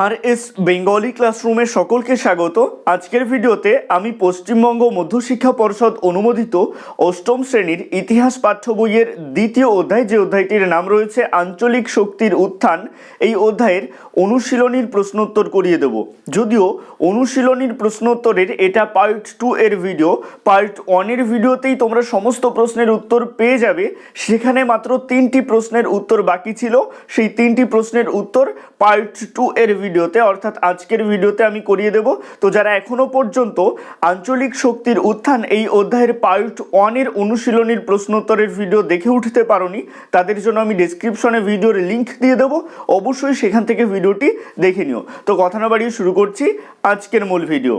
আর S Bengali ক্লাসরুমে সকলকে স্বাগত। আজকের ভিডিওতে আমি পশ্চিমবঙ্গ মধ্যশিক্ষা পর্ষদ অনুমোদিত অষ্টম শ্রেণির ইতিহাস পাঠ্য বইয়ের দ্বিতীয় অধ্যায় যে অধ্যায়টির নাম রয়েছে আঞ্চলিক শক্তির উত্থান, এই অধ্যায়ের অনুশীলনীর প্রশ্নোত্তর করিয়ে দেব। যদিও অনুশীলনীর প্রশ্নোত্তরের এটা পার্ট টু এর ভিডিও পার্ট ওয়ানের ভিডিওতেই তোমরা সমস্ত প্রশ্নের উত্তর পেয়ে যাবে। সেখানে মাত্র তিনটি প্রশ্নের উত্তর বাকি ছিল। সেই তিনটি প্রশ্নের উত্তর পার্ট টু এর ভিডিওতে, অর্থাৎ আজকের ভিডিওতে আমি করিয়ে দেব। তো যারা এখনও পর্যন্ত আঞ্চলিক শক্তির উত্থান এই অধ্যায়ের পার্ট ওয়ানের অনুশীলনীর প্রশ্নোত্তরের ভিডিও দেখে উঠতে পারোনি, তাদের জন্য আমি ডিসক্রিপশনে ভিডিওর লিঙ্ক দিয়ে দেবো। অবশ্যই সেখান থেকে ভিডিওটি দেখে নিও। তো কথা না বাড়িয়ে শুরু করছি আজকের মূল ভিডিও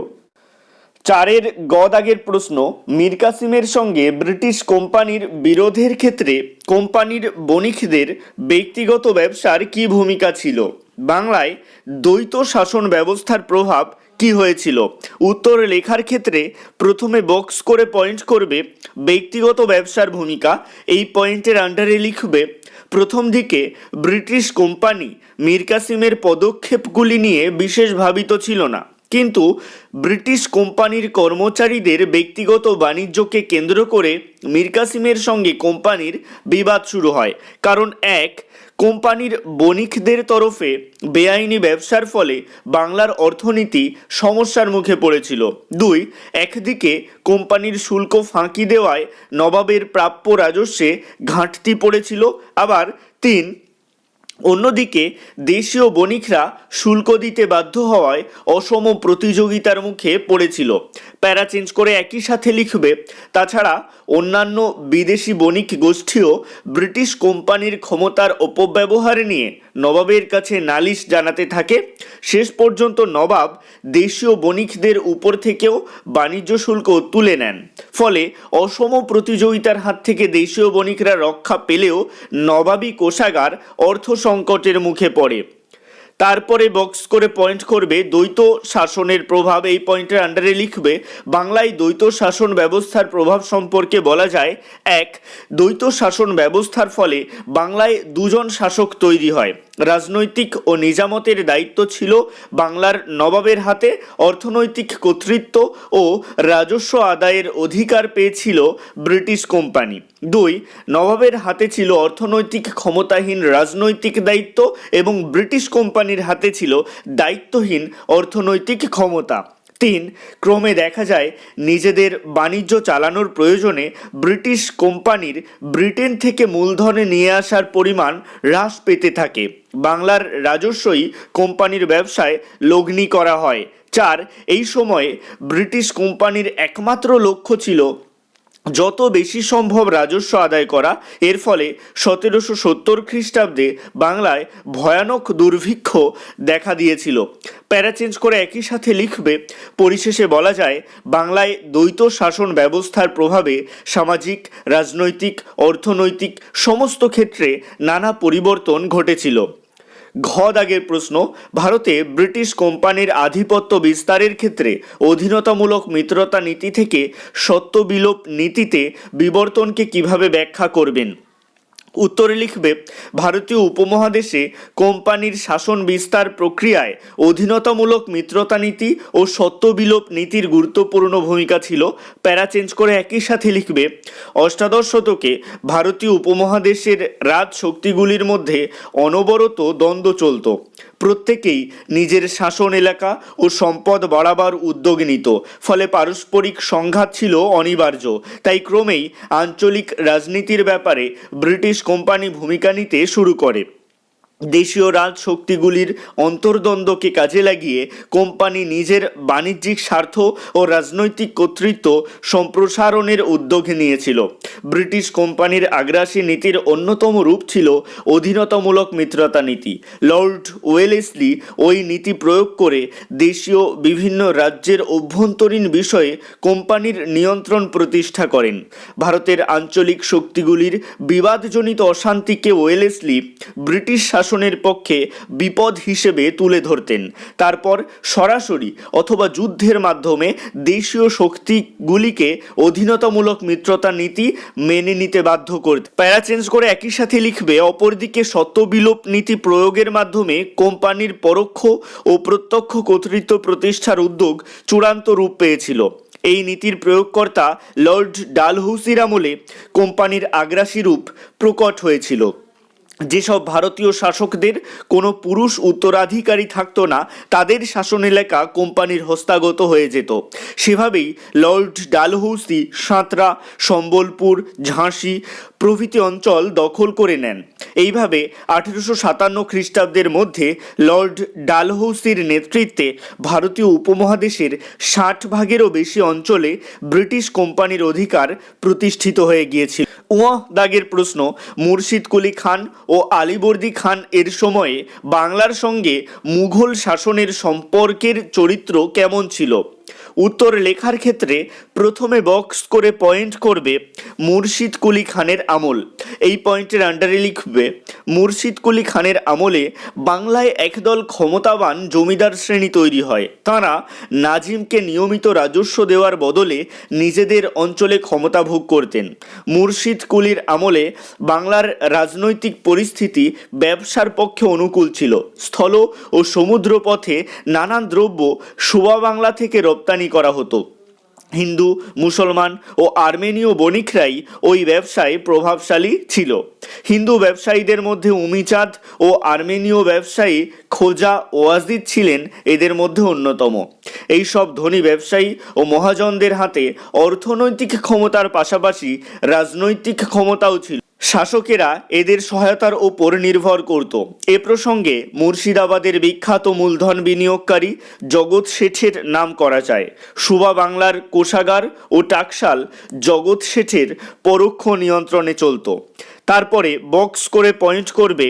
চারের গদাগের প্রশ্ন, মীর কাসিমের সঙ্গে ব্রিটিশ কোম্পানির বিরোধের ক্ষেত্রে কোম্পানির বণিকদের ব্যক্তিগত ব্যবসার কি ভূমিকা ছিল? বাংলায় দ্বৈত শাসন ব্যবস্থার প্রভাব কি হয়েছিল? উত্তর লেখার ক্ষেত্রে প্রথমে বক্স করে পয়েন্ট করবে ব্যক্তিগত ব্যবসার ভূমিকা। এই পয়েন্টের আন্ডারে লিখবে, প্রথম দিকে ব্রিটিশ কোম্পানি মীর কাসিমের পদক্ষেপগুলি নিয়ে বিশেষ ভাবিত ছিল না। কিন্তু ব্রিটিশ কোম্পানির কর্মচারীদের ব্যক্তিগত বাণিজ্যকে কেন্দ্র করে মীর কাসিমের সঙ্গে কোম্পানির বিবাদ শুরু হয়। কারণ এক, কোম্পানির বণিকদের তরফে বেআইনি ব্যবসার ফলে বাংলার অর্থনীতি সমস্যার মুখে পড়েছিল। দুই, একদিকে কোম্পানির শুল্ক ফাঁকি দেওয়ায় নবাবের প্রাপ্য রাজস্বে ঘাটতি পড়েছিল। আবার তিন অন্যদিকে দেশীয় বণিকরা শুল্ক দিতে বাধ্য হওয়ায় অসম প্রতিযোগিতার মুখে পড়েছিল। প্যারা চেঞ্জ করে একই সাথে লিখবে। তাছাড়া অন্যান্য বিদেশি বণিক গোষ্ঠীও ব্রিটিশ কোম্পানির ক্ষমতার অপব্যবহার নিয়ে নবাবের কাছে নালিশ জানাতে থাকে। শেষ পর্যন্ত নবাব দেশীয় বণিকদের উপর থেকেও বাণিজ্য শুল্ক তুলে নেন। ফলে অসম প্রতিযোগিতার হাত থেকে দেশীয় বণিকরা রক্ষা পেলেও নবাবী কোষাগার অর্থ সংকটের মুখে পড়ে। তারপরে বক্স করে পয়েন্ট করবে। দ্বৈত শাসনের প্রভাব এই পয়েন্টের আন্ডারে লিখবে। বাংলায় দ্বৈত শাসন ব্যবস্থার প্রভাব সম্পর্কে বলা যায়, এক, দ্বৈত শাসন ব্যবস্থার ফলে বাংলায় দুজন শাসক তৈরি হয়। রাজনৈতিক ও নিজামতের দায়িত্ব ছিল বাংলার নবাবের হাতে, অর্থনৈতিক কর্তৃত্ব ও রাজস্ব আদায়ের অধিকার পেয়েছিল ব্রিটিশ কোম্পানি। দুই, নবাবের হাতে ছিল অর্থনৈতিক ক্ষমতাহীন রাজনৈতিক দায়িত্ব এবং ব্রিটিশ কোম্পানির হাতে ছিল দায়িত্বহীন অর্থনৈতিক ক্ষমতা। তিন, ক্রমে দেখা যায় নিজেদের বাণিজ্য চালানোর প্রয়োজনে ব্রিটিশ কোম্পানির ব্রিটেন থেকে মূলধনে নিয়ে আসার পরিমাণ হ্রাস পেতে থাকে। বাংলার রাজস্বই কোম্পানির ব্যবসায় লগ্নি করা হয়। চার, এই সময়ে ব্রিটিশ কোম্পানির একমাত্র লক্ষ্য ছিল যত বেশি সম্ভব রাজস্ব আদায় করা। এর ফলে সতেরোশো সত্তর খ্রিস্টাব্দে বাংলায় ভয়ানক দুর্ভিক্ষ দেখা দিয়েছিল। প্যারা চেঞ্জ করে একই সাথে লিখবে, পরিশেষে বলা যায়, বাংলায় দ্বৈত শাসন ব্যবস্থার প্রভাবে সামাজিক, রাজনৈতিক, অর্থনৈতিক সমস্ত ক্ষেত্রে নানা পরিবর্তন ঘটেছিল। ঘ দাগের প্রশ্ন, ভারতে ব্রিটিশ কোম্পানির আধিপত্য বিস্তারের ক্ষেত্রে অধীনতামূলক মিত্রতা নীতি থেকে সত্য বিলোপ নীতিতে বিবর্তনকে কীভাবে ব্যাখ্যা করবেন? উত্তরে লিখবে, ভারতীয় উপমহাদেশে কোম্পানির শাসন বিস্তার প্রক্রিয়ায় অধীনতামূলক মিত্রতা নীতি ও সত্যবিলোপ নীতির গুরুত্বপূর্ণ ভূমিকা ছিল। প্যারা চেঞ্জ করে একই সাথে লিখবে, অষ্টাদশ শতকে ভারতীয় উপমহাদেশের রাজ শক্তিগুলির মধ্যে অনবরত দ্বন্দ্ব চলত। প্রত্যেকেই নিজের শাসন এলাকা ও সম্পদ বাড়াবার উদ্যোগ নিত। ফলে পারস্পরিক সংঘাত ছিল অনিবার্য। তাই ক্রমেই আঞ্চলিক রাজনীতির ব্যাপারে ব্রিটিশ কোম্পানি ভূমিকা নিতে শুরু করে। দেশীয় রাজ শক্তিগুলির অন্তর্দ্বন্দ্বকে কাজে লাগিয়ে কোম্পানি নিজের বাণিজ্যিক স্বার্থ ও রাজনৈতিক কর্তৃত্ব সম্প্রসারণের উদ্যোগ নিয়েছিল। ব্রিটিশ কোম্পানির আগ্রাসী নীতির অন্যতম রূপ ছিল অধীনতামূলক মিত্রতা নীতি। লর্ড ওয়েলেসলি ওই নীতি প্রয়োগ করে দেশীয় বিভিন্ন রাজ্যের অভ্যন্তরীণ বিষয়ে কোম্পানির নিয়ন্ত্রণ প্রতিষ্ঠা করেন। ভারতের আঞ্চলিক শক্তিগুলির বিবাদজনিত অশান্তিকে ওয়েলেসলি ব্রিটিশ শাসনের পক্ষে বিপদ হিসেবে তুলে ধরতেন। তারপর সরাসরি অথবা যুদ্ধের মাধ্যমে দেশীয় শক্তিগুলিকে অধীনতামূলক মিত্রতা নীতি মেনে নিতে বাধ্য করতে প্যারা চেঞ্জ করে একই সাথে লিখবে, অপরদিকে সত্যবিলোপ নীতি প্রয়োগের মাধ্যমে কোম্পানির পরোক্ষ ও প্রত্যক্ষ কর্তৃত্ব প্রতিষ্ঠার উদ্যোগ চূড়ান্ত রূপ পেয়েছিল। এই নীতির প্রয়োগকর্তা লর্ড ডালহৌসির আমলে কোম্পানির আগ্রাসী রূপ প্রকট হয়েছিল। যেসব ভারতীয় শাসকদের কোনো পুরুষ উত্তরাধিকারী থাকতো না, তাদের শাসন এলাকা কোম্পানির হস্তাগত হয়ে যেত। সেভাবেই লর্ড ডালহৌসি, সাঁতরা, সম্বলপুর, ঝাঁসি প্রভৃতি অঞ্চল দখল করে নেন। এইভাবে আঠেরোশো সাতান্ন খ্রিস্টাব্দের মধ্যে লর্ড ডালহৌসির নেতৃত্বে ভারতীয় উপমহাদেশের ষাট ভাগেরও বেশি অঞ্চলে ব্রিটিশ কোম্পানির অধিকার প্রতিষ্ঠিত হয়ে গিয়েছিল। উয়াহ দাগের প্রশ্ন, মুর্শিদ কুলি খান ও আলিবর্দি খান এর সময়ে বাংলার সঙ্গে মুঘল শাসনের সম্পর্কের চরিত্র কেমন ছিল? উত্তর লেখার ক্ষেত্রে প্রথমে বক্স করে পয়েন্ট করবে মুর্শিদ কুলি খানের আমল। এই পয়েন্টের আন্ডারে লিখবে, মুর্শিদ কুলি খানের আমলে বাংলায় একদল ক্ষমতাবান জমিদার শ্রেণি তৈরি হয়। তাঁরা নাজিমকে নিয়মিত রাজস্ব দেওয়ার বদলে নিজেদের অঞ্চলে ক্ষমতা ভোগ করতেন। মুর্শিদ কুলির আমলে বাংলার রাজনৈতিক পরিস্থিতি ব্যবসার পক্ষে অনুকূল ছিল। স্থল ও সমুদ্র পথে নানান দ্রব্য সুবা বাংলা থেকে রপ্তানি করা হতো। হিন্দু, মুসলমান ও আর্মেনীয় বণিকরাই ওই ব্যবসায় প্রভাবশালী ছিল। হিন্দু ব্যবসায়ীদের মধ্যে উমিচাঁদ ও আর্মেনীয় ব্যবসায়ী খোজা ওয়াজিদ ছিলেন এদের মধ্যে অন্যতম। এই সব ধনী ব্যবসায়ী ও মহাজনদের হাতে অর্থনৈতিক ক্ষমতার পাশাপাশি রাজনৈতিক ক্ষমতাও ছিল। শাসকেরা এদের সহায়তার ওপর নির্ভর করত। এ প্রসঙ্গে মুর্শিদাবাদের বিখ্যাত মূলধন বিনিয়োগকারী জগৎ শেঠের নাম করা যায়। সুবা বাংলার কোষাগার ও টাকশাল জগৎ শেঠের পরোক্ষ নিয়ন্ত্রণে চলত। তারপরে বক্স করে পয়েন্ট করবে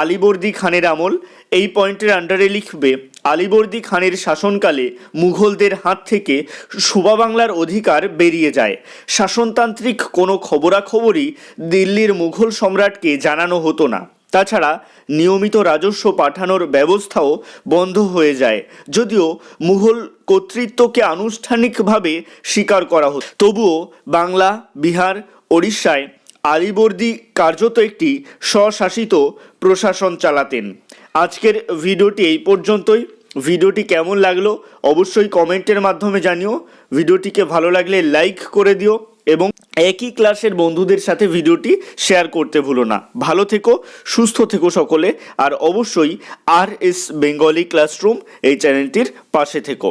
আলিবর্দি খানের আমল। এই পয়েন্টের আন্ডারে লিখবে আলিবর্দি খানের শাসনকালে মুঘলদের হাত থেকে সুবা বাংলার অধিকার বেরিয়ে যায়। শাসনতান্ত্রিক কোনো খবরাখবরই দিল্লির মুঘল সম্রাটকে জানানো হতো না। তাছাড়া নিয়মিত রাজস্ব পাঠানোর ব্যবস্থাও বন্ধ হয়ে যায়। যদিও মুঘল কর্তৃত্বকে আনুষ্ঠানিকভাবে স্বীকার করা হতো। তবুও বাংলা, বিহার, ওড়িশায় আলিবর্দি কার্যত একটি স্বশাসিত প্রশাসন চালাতেন। আজকের ভিডিওটি এই পর্যন্তই। ভিডিওটি কেমন লাগল অবশ্যই কমেন্টের মাধ্যমে জানিও। ভিডিওটিকে ভালো লাগলে লাইক করে দিও এবং একই ক্লাসের বন্ধুদের সাথে ভিডিওটি শেয়ার করতে ভুলো না। ভালো থেকো, সুস্থ থেকো সকলে, আর অবশ্যই আর এস বেঙ্গলি ক্লাসরুম এই চ্যানেলটির পাশে থেকো।